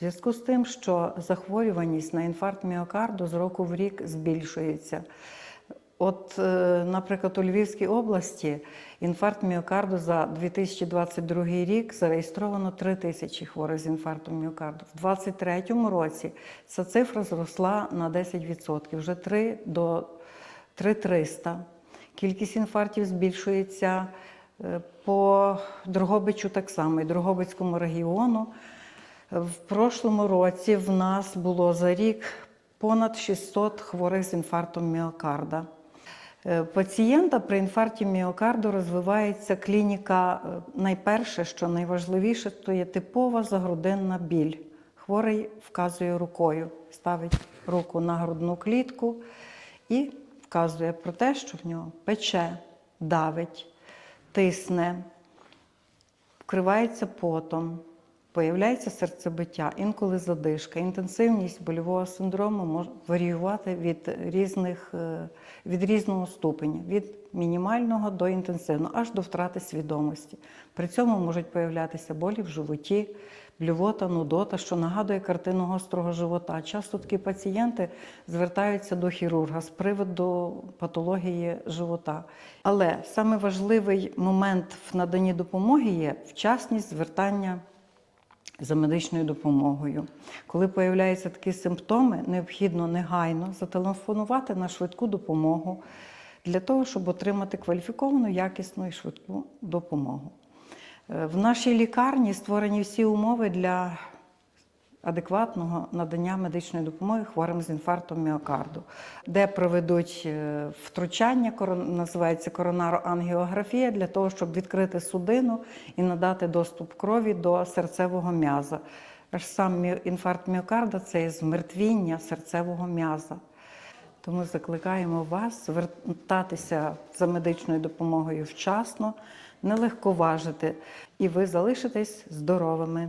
зв'язку з тим, що захворюваність на інфаркт міокарду з року в рік збільшується. От, е, наприклад, у Львівській області інфаркт міокарду за 2022 рік зареєстровано 3 тисячі хворих з інфарктом міокарду. В 2023 році ця цифра зросла на 10%, вже 3 до 3300. Кількість інфарктів збільшується е, по Дрогобичу так само, і Дрогобицькому регіону. В прошлому році в нас було за рік понад 600 хворих з інфарктом міокарда. Е, Пацієнта при інфаркті міокарду розвивається клініка. е, Найперше, що найважливіше, то є типова загрудинна біль. Хворий вказує рукою, ставить руку на грудну клітку і вказує про те, що в нього пече, давить, тисне, вкривається потом, появляється серцебиття, інколи задишка. Інтенсивність больового синдрому може варіювати від, різних, е, від різного ступеня, від мінімального до інтенсивного, аж до втрати свідомості. При цьому можуть появлятися болі в животі, блювота, нудота, що нагадує картину гострого живота. Часто такі пацієнти звертаються до хірурга з приводу патології живота. Але саме важливий момент в наданні допомоги є вчасність звертання за медичною допомогою. Коли появляються такі симптоми, необхідно негайно зателефонувати на швидку допомогу для того, щоб отримати кваліфіковану, якісну і швидку допомогу. Е, В нашій лікарні створені всі умови для адекватного надання медичної допомоги хворим з інфарктом міокарду, де проведуть е, втручання, називається коронароангіографія, для того, щоб відкрити судину і надати доступ крові до серцевого м'яза. Аж сам інфаркт міокарда це змертвіння серцевого м'яза. Тому закликаємо вас звертатися за медичною допомогою вчасно, не легковажити, і ви залишитесь здоровими.